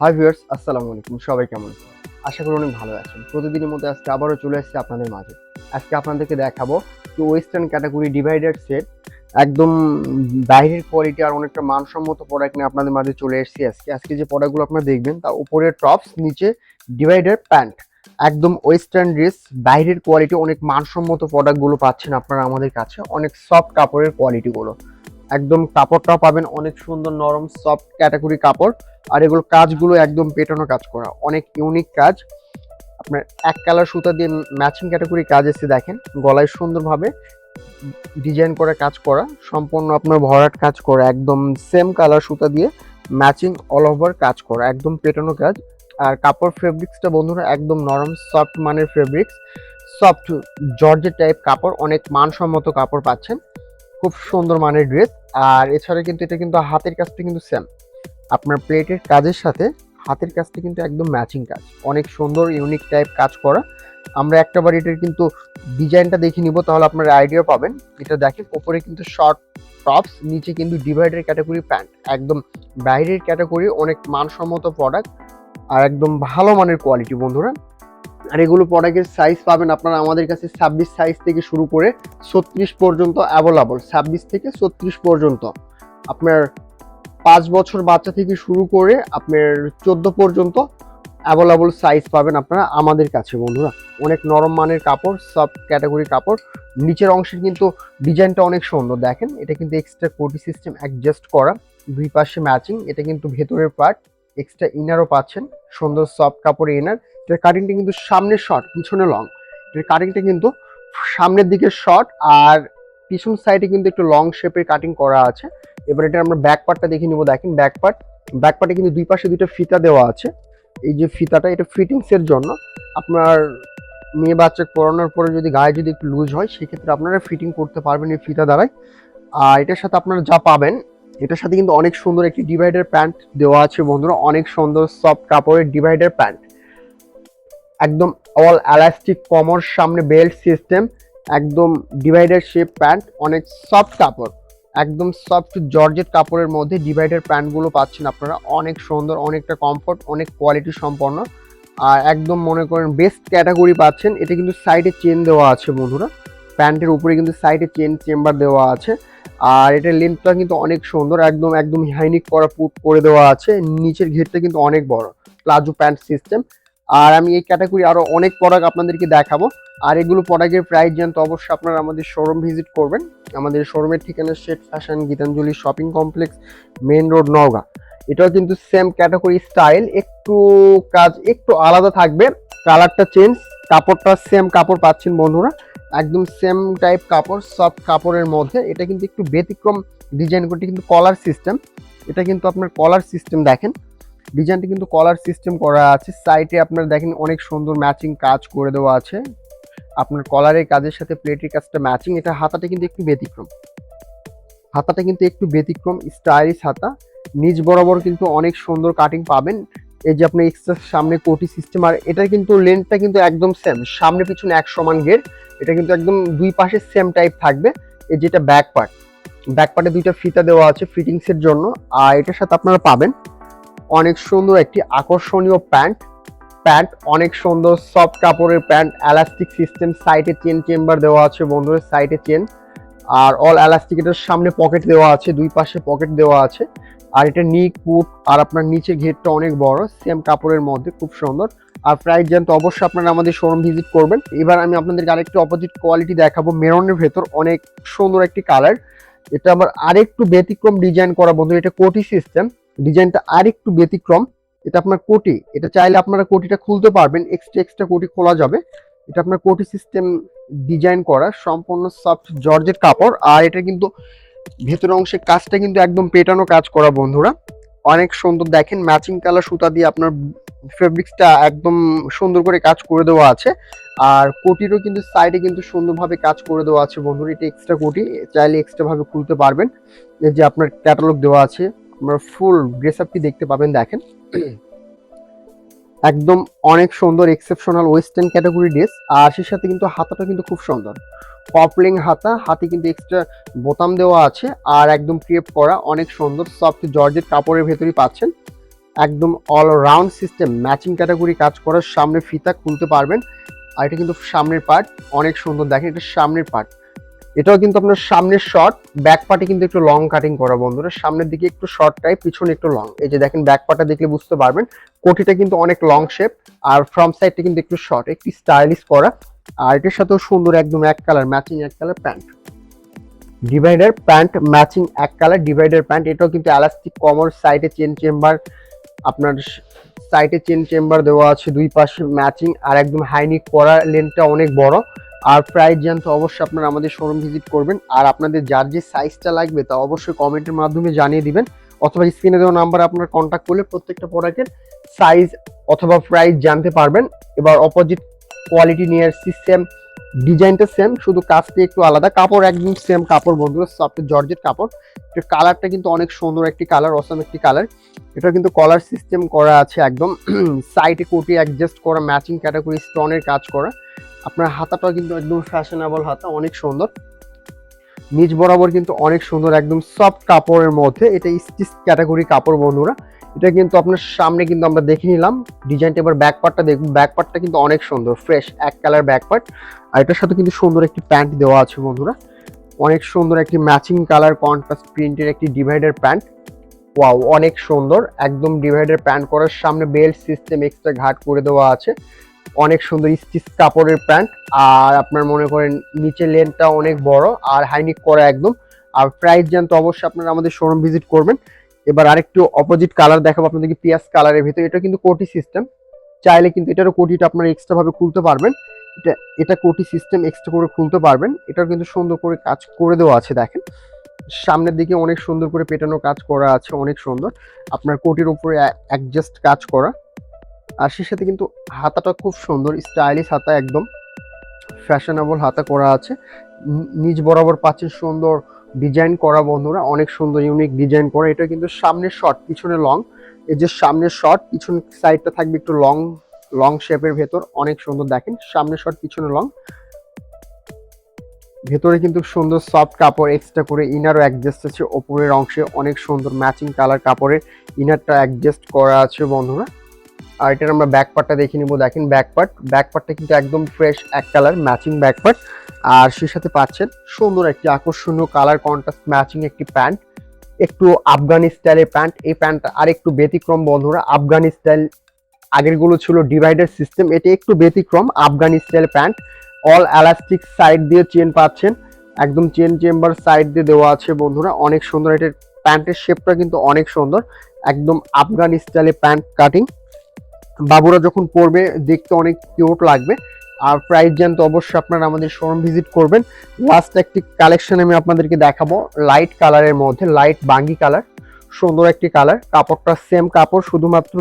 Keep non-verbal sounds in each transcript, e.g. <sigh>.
Hi viewers আসসালামু আলাইকুম। সবাই কেমন? আশা করি অনেক ভালো আছেন। প্রতিদিনের মধ্যে আজকে আবারও চলে এসেছি আপনাদের মাঝে। আজকে আপনাদেরকে দেখাবো যে ওয়েস্টার্ন ক্যাটাগরি ডিভাইডার সেট একদম বাইরের কোয়ালিটি আর অনেকটা মানসম্মত প্রোডাক্ট নিয়ে আপনাদের মাঝে চলে এসেছি আজকে। আজকে যে প্রোডাক্টগুলো আপনারা দেখবেন, তার উপরের টপস নিচে ডিভাইডার প্যান্ট একদম ওয়েস্টার্ন ড্রেস বাইরের কোয়ালিটি অনেক মানসম্মত প্রোডাক্টগুলো পাচ্ছেন আপনারা আমাদের কাছে। অনেক সফট কাপড়ের কোয়ালিটিগুলো একদম কাপড়টাও পাবেন, অনেক সুন্দর নরম সফট ক্যাটাগরি কাপড়। আর এগুলো কাজগুলো একদম পেটানো কাজ করা, অনেক ইউনিক কাজ। আপনার এক কালার সুতা দিয়ে ম্যাচিং ক্যাটাগরি কাজ এসে দেখেন, গলায় সুন্দরভাবে ডিজাইন করে কাজ করা, সম্পূর্ণ আপনার ভরাট কাজ করা, একদম সেম কালার সুতা দিয়ে ম্যাচিং অল ওভার কাজ করা, একদম পেটানো কাজ। আর কাপড় ফেব্রিক্সটা বন্ধুরা একদম নরম সফট মানের ফেব্রিক্স সফট জর্জের টাইপ কাপড়, অনেক মানসম্মত কাপড় পাচ্ছেন। খুব সুন্দর মানের ড্রেস আর এছাড়া কিন্তু এটা কিন্তু হাতের কাজটা কিন্তু সেম আপনার প্লেটের কাজের সাথে হাতের কাজটা কিন্তু একদম ম্যাচিং কাজ। অনেক সুন্দর ইউনিক টাইপ কাজ করা। আমরা একটা বার এটার কিন্তু ডিজাইনটা দেখে নিব, তাহলে আপনারা আইডিয়া পাবেন। এটা দেখেন ওপরে কিন্তু শর্ট টপস নিচে কিন্তু ডিভাইডার ক্যাটাগরি প্যান্ট একদম বাইরের ক্যাটাগরি অনেক মানসম্মত প্রোডাক্ট আর একদম ভালো মানের কোয়ালিটি বন্ধুরা। আর এগুলো প্রোডাক্টের সাইজ পাবেন আপনারা আমাদের কাছে ছাব্বিশ সাইজ থেকে শুরু করে ছত্রিশ পর্যন্ত অ্যাভেলেবল ছাব্বিশ থেকে ছত্রিশ পর্যন্ত। আপনার পাঁচ বছর বাচ্চা থেকে শুরু করে আপনার চোদ্দ পর্যন্ত অ্যাভেলেবল সাইজ পাবেন আপনারা আমাদের কাছে, বন্ধুরা। অনেক নরম মানের কাপড়, সব ক্যাটাগরি কাপড়। নিচের অংশের কিন্তু ডিজাইনটা অনেক সুন্দর, দেখেন। এটা কিন্তু এক্সট্রা কোটি সিস্টেম অ্যাডজাস্ট করা, দুই পাশে ম্যাচিং এটা কিন্তু ভেতরের পার্ট এক্সট্রা ইনারও পাচ্ছেন। সুন্দর সফট কাপড় ইনার এটার কাটিংটা কিন্তু সামনে শর্ট পিছনে লং এটার কাটিংটা কিন্তু সামনের দিকে শর্ট আর পিছন সাইডে কিন্তু একটু লং শেপের কাটিং করা আছে। এবার এটা আমরা ব্যাক পার্টটা দেখে নিব। দেখেন ব্যাক পার্ট ব্যাক পার্টে কিন্তু দুই পাশে দুটো ফিতা দেওয়া আছে। এই যে ফিতাটা, এটা ফিটিংসের জন্য। আপনার মেয়ে বাচ্চা পরানোর পরে যদি গায়ে যদি একটু লুজ হয়, সেক্ষেত্রে আপনারা ফিটিং করতে পারবেন এই ফিতা দ্বারাই। আর এটার সাথে আপনারা যা পাবেন, এটার সাথে কিন্তু অনেক সুন্দর একটি ডিভাইডার প্যান্ট দেওয়া আছে বন্ধুরা। অনেক সুন্দর সফট কাপড়ের ডিভাইডার প্যান্ট একদম অল এলাস্টিক কমর সামনে বেল্ট সিস্টেম একদম ডিভাইডার শেপ প্যান্ট অনেক সফট কাপড়, একদম সফট জর্জেট কাপড়ের মধ্যে ডিভাইডার প্যান্টগুলো পাচ্ছেন আপনারা। অনেক সুন্দর, অনেকটা কমফোর্ট অনেক কোয়ালিটি সম্পন্ন। আর একদম মনে করেন বেস্ট ক্যাটাগরি পাচ্ছেন, এটা কিন্তু সাইডে চেন দেওয়া আছে বন্ধুরা। প্যান্টের উপরে কিন্তু সাইডে চেন চেম্বার দেওয়া আছে। আর এটার লেন্থটা কিন্তু অনেক সুন্দর, একদম একদম হাইনিক করা পুট করে দেওয়া আছে। নিচের ঘেরটা কিন্তু অনেক বড়, প্লাজো প্যান্ট সিস্টেম আর আমি এই ক্যাটাগরি আরও অনেক প্রোডাক্ট আপনাদেরকে দেখাবো। আর এগুলো প্রোডাক্টের প্রাইস জানতে অবশ্যই আপনারা আমাদের শোরুম ভিজিট করবেন। আমাদের শোরুমের ঠিকানা shade fashion Gitanjali shopping complex main road Naogaon. এটাও কিন্তু সেম ক্যাটাগরি স্টাইল একটু কাজ, একটু আলাদা থাকবে। কালারটা চেঞ্জ কাপড়টা সেম কাপড় পাচ্ছেন বন্ধুরা। একদম সেম টাইপ কাপড় সব কাপড়ের মধ্যে। এটা কিন্তু একটু ব্যতিক্রম ডিজাইন করতে কিন্তু কলার সিস্টেম এটা কিন্তু আপনার কলার সিস্টেম দেখেন। ডিজাইনটা কিন্তু কলার সিস্টেম করা আছে। সাইডে আপনার দেখেন অনেক সুন্দর ম্যাচিং কাজ করে দেওয়া আছে। আপনার কলারের কাজের সাথে প্লেটের কাজটা ম্যাচিং এটা হাতাটা কিন্তু একটু ব্যতিক্রম। হাতাটা কিন্তু একটু ব্যতিক্রম স্টাইলিশ হাতা। নিজ বরাবর কিন্তু অনেক সুন্দর কাটিং পাবেন। এই যে আপনি এক্সট্রা সামনে কোটি সিস্টেম আর এটা কিন্তু লেন্থটা কিন্তু একদম সেম সামনে পিছনে এক সমান গেট। এটা কিন্তু একদম দুই পাশে সেম টাইপ থাকবে। এই যেটা ব্যাক পার্ট ব্যাক পার্টে দুইটা ফিতা দেওয়া আছে ফিটিংস এর জন্য। আর এটার সাথে আপনারা পাবেন অনেক সুন্দর একটি আকর্ষণীয় প্যান্ট। প্যান্ট অনেক সুন্দর, সফট কাপড়ের প্যান্ট এলাস্টিক সিস্টেম সাইডে চেন চেম্বার দেওয়া আছে বন্ধুদের সাইডে চেন আর অল এলাস্টিক এটার সামনে পকেট দেওয়া আছে, দুই পাশে পকেট দেওয়া আছে। আর এটা নিক পুট আর আপনার নিচে ঘেরটা অনেক বড় সেম কাপড়ের মধ্যে, খুব সুন্দর। আর প্রাইস জানতে অবশ্যই আপনারা আমাদের শোরুম ভিজিট করবেন। এবার আমি আপনাদেরকে আরেকটি অপোজিট কোয়ালিটি দেখাবো, মেরনের ভেতর অনেক সুন্দর একটি কালার এটা আবার আরেকটু ব্যতিক্রম ডিজাইন করা বন্ধু, এটা কোটি সিস্টেম ডিজাইনটা আরেকটু ব্যতিক্রম। এটা আপনার কোটি। এটা চাইলে আপনারা কোটিটা খুলতে পারবেন। এক্সট্রা এক্সট্রা কোটি খোলা যাবে। এটা আপনার কোটি সিস্টেম ডিজাইন করা, সম্পূর্ণ সফট জর্জের কাপড়। আর এটা কিন্তু ভেতরের অংশে কাজটা কিন্তু একদম পেটানো কাজ করা, বন্ধুরা। অনেক সুন্দর দেখেন ম্যাচিং কালার সুতা দিয়ে আপনার ফেব্রিক্সটা একদম সুন্দর করে কাজ করে দেওয়া আছে। আর কোটিরও কিন্তু সাইডে কিন্তু সুন্দরভাবে কাজ করে দেওয়া আছে, বন্ধুরা। এটা এক্সট্রা কোটি। চাইলে এক্সট্রা ভাবে খুলতে পারবেন। যে আপনার ক্যাটালগ দেওয়া আছে। আপনার ফুল ড্রেস আপটি দেখতে পাবেন দেখেন। <clears throat> একদম অনেক সুন্দর এক্সেপশনাল ওয়েস্টার্ন ক্যাটাগরি ড্রেস আর সেই সাথে কিন্তু হাতাটা কিন্তু খুব সুন্দর। কপলিং হাতা, হাতে কিন্তু এক্সট্রা বোতাম দেওয়া আছে, আর একদম ক্রেপ করা, অনেক সুন্দর সফট জর্জেট কাপড়ের ভেতরেই পাচ্ছেন। একদম all round system matching category কাজ করার সামনে ফিতা খুলতে পারবেন। আর এটা কিন্তু সামনের পার্ট অনেক সুন্দর দেখেন, এটা সামনের পার্ট এটাও কিন্তু আপনার সামনের শর্ট ব্যাক পার্টে কিন্তু একটু লং কাটিং করা বন্ধুরা। সামনের দিকে একটু শর্ট টাইপ পিছনে একটু লং এই যে দেখেন ব্যাক পার্টটা দেখলে বুঝতে পারবেন, কোটিটা কিন্তু অনেক লং শেপ আর ফ্রন্ট সাইডটা কিন্তু একটু শর্ট একটু স্টাইলিশ করা। আর এটার সাথেও সুন্দর একদম এক কালার ম্যাচিং এক colour pant divider pant matching এক কালার ডিভাইডার প্যান্ট এটাও কিন্তু এলাস্টিক কমর সাইডে চেন চেম্বার আপনার সাইডে চেন চেম্বার দেওয়া আছে দুই পাশে ম্যাচিং আর একদম হাইনিক করা লেন্থটা অনেক বড়। আর প্রাইস জানতে অবশ্যই আপনারা আমাদের শোরুম ভিজিট করবেন। আর আপনাদের যার যে সাইজটা লাগবে তা অবশ্যই কমেন্টের মাধ্যমে জানিয়ে দিবেন। অথবা স্ক্রিনে দেওয়া নাম্বার আপনারা কন্ট্যাক্ট করলে প্রত্যেকটা প্রোডাক্টের সাইজ অথবা প্রাইস জানতে পারবেন। এবার অপোজিট কোয়ালিটি নিয়ে সিস্টেম ডিজাইনটা সেম শুধু কাজটা একটু আলাদা। কাপড় একদম সেম কাপড় বন্ধুরা সফট জর্জেট কাপড়। এর কালারটা কিন্তু অনেক সুন্দর একটি কালার অসম একটি কালার এটা কিন্তু কলার সিস্টেম করা আছে একদম। সাইডে কোটি অ্যাডজাস্ট করা ম্যাচিং ক্যাটাগরি স্টোনের কাজ করা। আপনার হাতাটা কিন্তু একদম ফ্যাশনেবল হাতা, অনেক সুন্দর। নিচ বরাবর কিন্তু অনেক সুন্দর, একদম সফট কাপড়ের মধ্যে। এটা স্টিচ ক্যাটাগরি কাপড়, বন্ধুরা। এটা কিন্তু আপনার সামনে কিন্তু আমরা দেখে নিলাম। ডিজাইনটা এবার ব্যাক পার্টটা দেখুন। ব্যাক পার্টটা কিন্তু অনেক সুন্দর ফ্রেশ এক কালার ব্যাক পার্ট আর এটার সাথে কিন্তু সুন্দর একটি প্যান্ট দেওয়া আছে, বন্ধুরা। অনেক সুন্দর একটি ম্যাচিং কালার কন্ট্রাস্ট প্রিন্টের একটি ডিভাইডার প্যান্ট ওয়াও অনেক সুন্দর। একদম ডিভাইডার প্যান্ট করার সামনে বেল্ট সিস্টেম এক্সট্রা ঘাট করে দেওয়া আছে। অনেক সুন্দর স্টিচ কাপড়ের প্যান্ট, আর আপনার মনে করেন নিচে লেনটা অনেক বড় আর হাইনিক করা একদম। আর প্রাইস জানতে অবশ্যই আপনারা আমাদের শোরুম ভিজিট করবেন। এবার আরেকটু অপোজিট কালার দেখাবো আপনাদেরকে, পিয়াজ কালারের ভিতরে। এটা কিন্তু কোটি সিস্টেম চাইলে কিন্তু এটারও কোটিটা আপনারা এক্সট্রা ভাবে খুলতে পারবেন। এটা এটা কোটি সিস্টেম এক্সট্রা করে খুলতে পারবেন। এটাও কিন্তু সুন্দর করে কাজ করে দেওয়া আছে, দেখেন। সামনের দিকে অনেক সুন্দর করে পেটানো কাজ করা আছে, অনেক সুন্দর। আপনার কোটির উপরে অ্যাডজাস্ট কাজ করা। আর সে সাথে কিন্তু হাতাটা খুব সুন্দর স্টাইলিশ হাতা একদম। ফ্যাশনেবল হাতা করা আছে। নি- নিচ বরাবর পাচ্ছেন সুন্দর ডিজাইন করা বন্ধুরা, অনেক সুন্দর ইউনিক ডিজাইন করা। এটা কিন্তু সামনের শর্ট পিছনে লং এই যে সামনের শর্ট পিছন সাইডটা থাকবে একটু লং লং শেপের ভেতর। অনেক সুন্দর দেখেন, সামনের শর্ট পিছনে লং ভেতরে কিন্তু সুন্দর সফট কাপড় এক্সট্রা করে ইনারও অ্যাডজাস্ট আছে, ওপরের অংশে অনেক সুন্দর ম্যাচিং কালার কাপড়ের ইনারটা অ্যাডজাস্ট করা আছে বন্ধুরা। আর এটার আমরা ব্যাক পার্টটা দেখে নিব। দেখেন ব্যাক পার্ট ব্যাক পার্টটা কিন্তু একদম ফ্রেশ এক কালার ম্যাচিং ব্যাক পার্ট আর সেই সাথে পাচ্ছেন সুন্দর একটি আকর্ষণীয় কালার কন্ট্রাস্ট ম্যাচিং একটি প্যান্ট একটু আফগানি স্টাইলের প্যান্ট এই প্যান্টটা আর একটু ব্যতিক্রম বন্ধুরা, আফগানি স্টাইল আগেরগুলো ছিল ডিভাইডার সিস্টেম এটা একটু ব্যতিক্রম, Afghani style pant all elastic side দিয়ে চেন পাচ্ছেন। একদম চেন চেম্বার সাইড দিয়ে দেওয়া আছে বন্ধুরা। অনেক সুন্দর, এটার প্যান্টের শেপটা কিন্তু অনেক সুন্দর। একদম আফগান স্টাইলে প্যান্ট কাটিং বাবুরা যখন পরবে দেখতে অনেক কিউট লাগবে। আর প্রাইস জানতে অবশ্যই আপনারা আমাদের শোরুম ভিজিট করবেন। লাস্ট একটি কালেকশন আমি আপনাদেরকে দেখাবো লাইট কালারের মধ্যে লাইট বাঙ্গি কালার সুন্দর একটি কালার কাপড়টা সেম কাপড়, শুধুমাত্র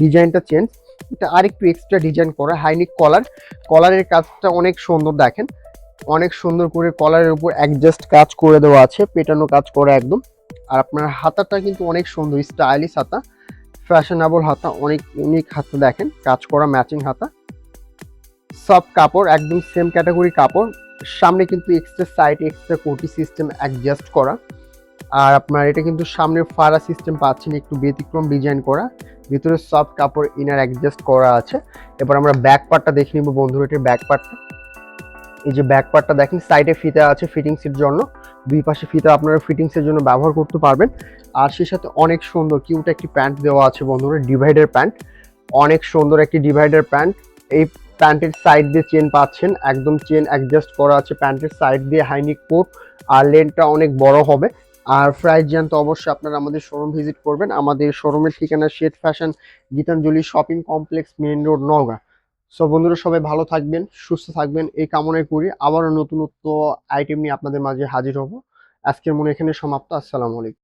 ডিজাইনটা চেঞ্জ এটা আরেকটু এক্সট্রা ডিজাইন করা হাইনিক কলার কলারের কাজটা অনেক সুন্দর দেখেন। অনেক সুন্দর করে কলারের উপর অ্যাডজাস্ট কাজ করে দেওয়া আছে, পেটানো কাজ করা একদম। আর আপনার হাতাটা কিন্তু অনেক সুন্দর স্টাইলিশ হাতা। ফ্যাশনেবল হাতা, অনেক ইউনিক হাতা দেখেন। কাজ করা ম্যাচিং হাতা। সব কাপড়, একদম সেম ক্যাটাগরি কাপড়। সামনে কিন্তু এক্সট্রা সাইড এক্সট্রা কোটি সিস্টেম অ্যাডজাস্ট করা। আর আপনার এটা কিন্তু সামনে ফারা সিস্টেম পাচ্ছেন একটু ব্যতিক্রম ডিজাইন করা। ভিতরে সফট কাপড় ইনার অ্যাডজাস্ট করা আছে। এবার আমরা ব্যাক পার্টটা দেখে নিব বন্ধুরা, এটির ব্যাক পার্টটা এই যে ব্যাক পার্টটা দেখেন সাইডে ফিতা আছে ফিটিংসের জন্য। দুই পাশে ফিতা আপনারা ফিটিংসের জন্য ব্যবহার করতে পারবেন। আর সেই সাথে অনেক সুন্দর কিউট একটি প্যান্ট দেওয়া আছে বন্ধুরা ডিভাইডার প্যান্ট অনেক সুন্দর একটি ডিভাইডার প্যান্ট এই প্যান্টের সাইড দিয়ে চেন পাচ্ছেন, একদম চেন অ্যাডজাস্ট করা আছে প্যান্টের সাইড দিয়ে হাইনিক কোট আর লেনটা অনেক বড় হবে। আর ফ্রাইজ প্রাইস জানতে অবশ্যই আপনারা আমাদের শোরুম ভিজিট করবেন। আমাদের শোরুমের ঠিকানা shade fashion Gitanjali shopping complex main road Naogaon. So বন্ধুরা, সবাই ভালো থাকবেন, সুস্থ থাকবেন। এই কামনায় করি। আবারও নতুনত্ব আইটেম নিয়ে আপনাদের মাঝে হাজির হব। আজকের মনে এখানে সমাপ্ত। আসসালামু আলাইকুম।